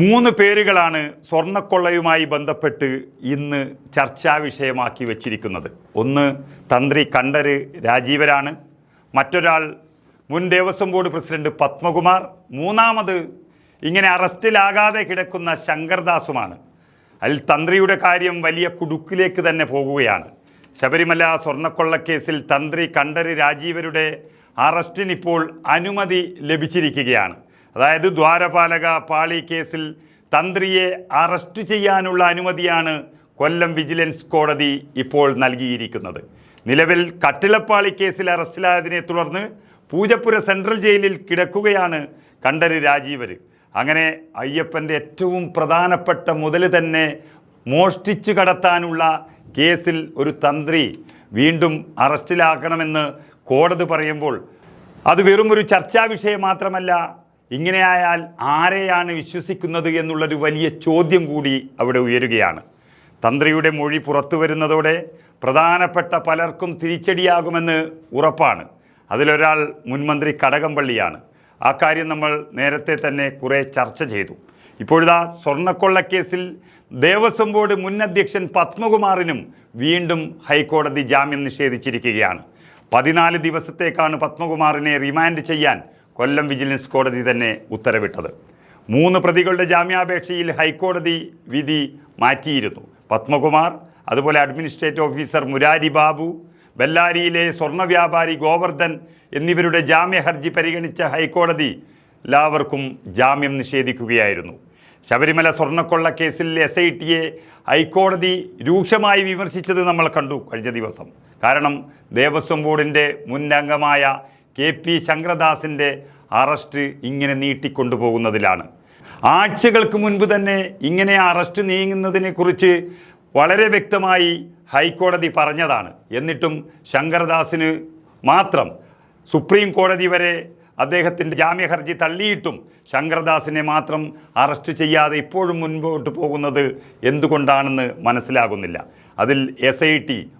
മൂന്ന് പേരുകളാണ് സ്വർണക്കൊള്ളയുമായി ബന്ധപ്പെട്ട് ഇന്ന് ചർച്ചാ വിഷയമാക്കി വച്ചിരിക്കുന്നത്. ഒന്ന് തന്ത്രി കണ്ഠര് രാജീവരാണ്. മറ്റൊരാൾ മുൻ ദേവസ്വം ബോർഡ് പ്രസിഡന്റ് പത്മകുമാർ. മൂന്നാമത് ഇങ്ങനെ അറസ്റ്റിലാകാതെ കിടക്കുന്ന ശങ്കർദാസുമാണ്. അതിൽ തന്ത്രിയുടെ കാര്യം വലിയ കുടുക്കിലേക്ക് തന്നെ പോകുകയാണ്. ശബരിമല സ്വർണക്കൊള്ളക്കേസിൽ തന്ത്രി കണ്ഠര് രാജീവരുടെ അറസ്റ്റിനിപ്പോൾ അനുമതി ലഭിച്ചിരിക്കുകയാണ്. അതായത് ദ്വാരപാലക പാളി കേസിൽ തന്ത്രിയെ അറസ്റ്റ് ചെയ്യാനുള്ള അനുമതിയാണ് കൊല്ലം വിജിലൻസ് കോടതി ഇപ്പോൾ നൽകിയിരിക്കുന്നത്. നിലവിൽ കട്ടിളപ്പാളി കേസിൽ അറസ്റ്റിലായതിനെ തുടർന്ന് പൂജപ്പുര സെൻട്രൽ ജയിലിൽ കിടക്കുകയാണ് കണ്ടര് രാജീവർ അങ്ങനെ അയ്യപ്പന്റെ ഏറ്റവും പ്രധാനപ്പെട്ട മുതൽ തന്നെ മോഷ്ടിച്ചു കടത്താനുള്ള കേസിൽ ഒരു തന്ത്രി വീണ്ടും അറസ്റ്റിലാക്കണമെന്ന് കോടതി പറയുമ്പോൾ അത് വെറും ഒരു ചർച്ചാ വിഷയം മാത്രമല്ല ഇങ്ങനെയായാൽ ആരെയാണ് വിശ്വസിക്കുന്നത് എന്നുള്ളൊരു വലിയ ചോദ്യം കൂടി അവിടെ ഉയരുകയാണ്. തന്ത്രിയുടെ മൊഴി പുറത്തു വരുന്നതോടെ പ്രധാനപ്പെട്ട പലർക്കും തിരിച്ചടിയാകുമെന്ന് ഉറപ്പാണ്. അതിലൊരാൾ മുൻമന്ത്രി കടകംപള്ളിയാണ്. ആ കാര്യം നമ്മൾ നേരത്തെ തന്നെ കുറേ ചർച്ച ചെയ്തു. ഇപ്പോഴിതാ സ്വർണക്കൊള്ളക്കേസിൽ ദേവസ്വം ബോർഡ് മുൻ അധ്യക്ഷൻ പത്മകുമാറിനും വീണ്ടും ഹൈക്കോടതി ജാമ്യം നിഷേധിച്ചിരിക്കുകയാണ്. പതിനാല് ദിവസത്തേക്കാണ് പത്മകുമാറിനെ റിമാൻഡ് ചെയ്യാൻ കൊല്ലം വിജിലൻസ് കോടതി തന്നെ ഉത്തരവിട്ടത്. മൂന്ന് പ്രതികളുടെ ജാമ്യാപേക്ഷയിൽ ഹൈക്കോടതി വിധി മാറ്റിയിരുന്നു. പത്മകുമാർ അതുപോലെ അഡ്മിനിസ്ട്രേറ്റീവ് ഓഫീസർ മുരാരി ബാബു ബെല്ലാരിയിലെ സ്വർണ വ്യാപാരി ഗോവർദ്ധൻ എന്നിവരുടെ ജാമ്യ ഹർജി പരിഗണിച്ച ഹൈക്കോടതി എല്ലാവർക്കും ജാമ്യം നിഷേധിക്കുകയായിരുന്നു. ശബരിമല സ്വർണക്കൊള്ള കേസിൽ എസ് ഐ ടിയെ ഹൈക്കോടതി രൂക്ഷമായി വിമർശിച്ചത് നമ്മൾ കണ്ടു കഴിഞ്ഞ ദിവസം. കാരണം ദേവസ്വം ബോർഡിന്റെ മുൻ അംഗമായ കെ പി ശങ്കരദാസിന്റെ അറസ്റ്റ് ഇങ്ങനെ നീട്ടിക്കൊണ്ടുപോകുന്നതിലാണ്. ആഴ്ചകൾക്ക് മുൻപ് തന്നെ ഇങ്ങനെ അറസ്റ്റ് നീങ്ങുന്നതിനെക്കുറിച്ച് വളരെ വ്യക്തമായി ഹൈക്കോടതി പറഞ്ഞതാണ്. എന്നിട്ടും ശങ്കരദാസിന് മാത്രം സുപ്രീം കോടതി വരെ അദ്ദേഹത്തിന്റെ ജാമ്യ ഹർജി തള്ളിയിട്ടും ശങ്കരദാസിനെ മാത്രം അറസ്റ്റ് ചെയ്യാതെ ഇപ്പോഴും മുൻപോട്ട് പോകുന്നത് എന്തുകൊണ്ടാണെന്ന് മനസ്സിലാകുന്നില്ല. അതിൽ എസ്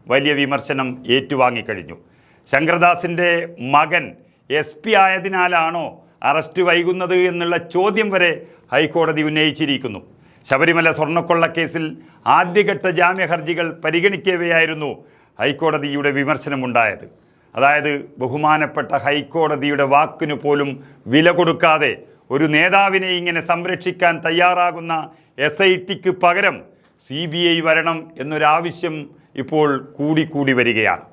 വലിയ വിമർശനം ഏറ്റുവാങ്ങിക്കഴിഞ്ഞു. ശങ്കർദാസിന്റെ മകൻ എസ് പി ആയതിനാലാണോ അറസ്റ്റ് വൈകുന്നത് എന്നുള്ള ചോദ്യം വരെ ഹൈക്കോടതി ഉന്നയിച്ചിരിക്കുന്നു. ശബരിമല സ്വർണക്കൊള്ള കേസിൽ ആദ്യഘട്ട ജാമ്യ ഹർജികൾ പരിഗണിക്കവെയായിരുന്നു ഹൈക്കോടതിയുടെ വിമർശനമുണ്ടായത്. അതായത് ബഹുമാനപ്പെട്ട ഹൈക്കോടതിയുടെ വാക്കിനു പോലും വില കൊടുക്കാതെ ഒരു നേതാവിനെ ഇങ്ങനെ സംരക്ഷിക്കാൻ തയ്യാറാകുന്ന എസ് ഐ ടിക്ക് പകരം സി ബി ഐ വരണം എന്നൊരാവശ്യം ഇപ്പോൾ കൂടിക്കൂടി വരികയാണ്.